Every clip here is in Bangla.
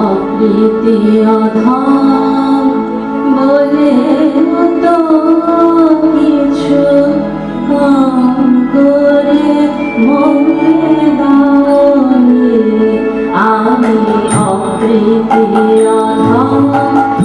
অপ্রীতি অধম বলে তো কিছু করে মনে দানি আমি অপ্রীতি অধম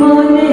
মনে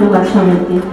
ধন্যবাদ সবাইকে